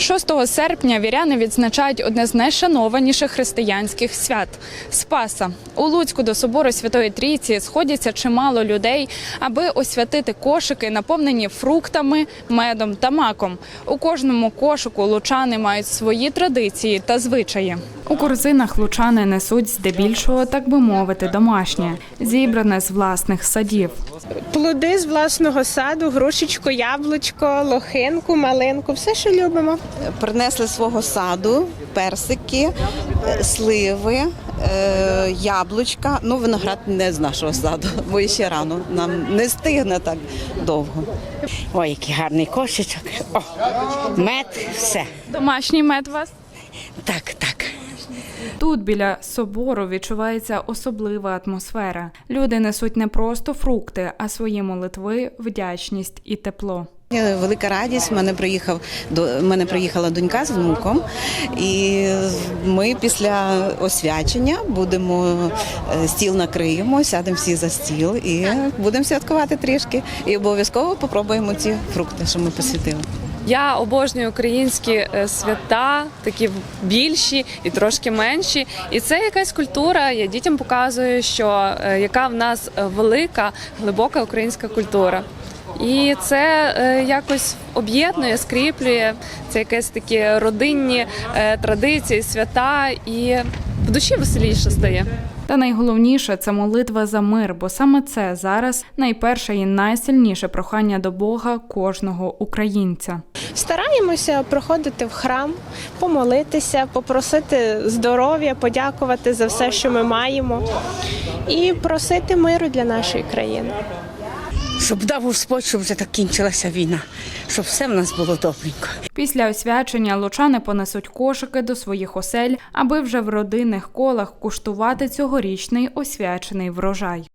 6 серпня віряни відзначають одне з найшанованіших християнських свят Спаса. У Луцьку до собору Святої Трійці сходяться чимало людей, аби освятити кошики, наповнені фруктами, медом та маком. У кожному кошику лучани мають свої традиції та звичаї. У корзинах лучани несуть здебільшого, так би мовити, домашнє, зібране з власних садів. Плоди з власного саду, грушечку, яблучко, лохинку, малинку, все, що любимо. Принесли свого саду персики, е, сливи, е, яблучка. Ну, виноград не з нашого саду, бо ще рано. Нам не стигне так довго. Ой, який гарний кошечок. О, мед, все. Домашній мед у вас? Так, так. Тут біля собору відчувається особлива атмосфера. Люди несуть не просто фрукти, а свої молитви, вдячність і тепло. Е, Велика радість. Мене приїхав до мене приїхала донька з внуком, і ми після освячення будемо е, стіл накриємо, сядемо всі за стіл і будемо святкувати трішки. І обов'язково попробуємо ці фрукти, що ми посвятили. Я обожнюю українські е, свята, такі більші і трошки менші. І це якась культура. Я дітям показую, що яка в нас велика, глибока українська культура. І це е, якось об'єднує, скріплює це якесь такі родинні е, традиції, свята, і в душі веселіше стає. Та найголовніше це молитва за мир, бо саме це зараз найперше і найсильніше прохання до Бога кожного українця. Стараємося проходити в храм, помолитися, попросити здоров'я, подякувати за все, що ми маємо, і просити миру для нашої країни. Щоб дав Господь, щоб вже так кінчилася війна, щоб все в нас було добренько. Після освячення лучани понесуть кошики до своїх осель, аби вже в родинних колах куштувати цьогорічний освячений врожай.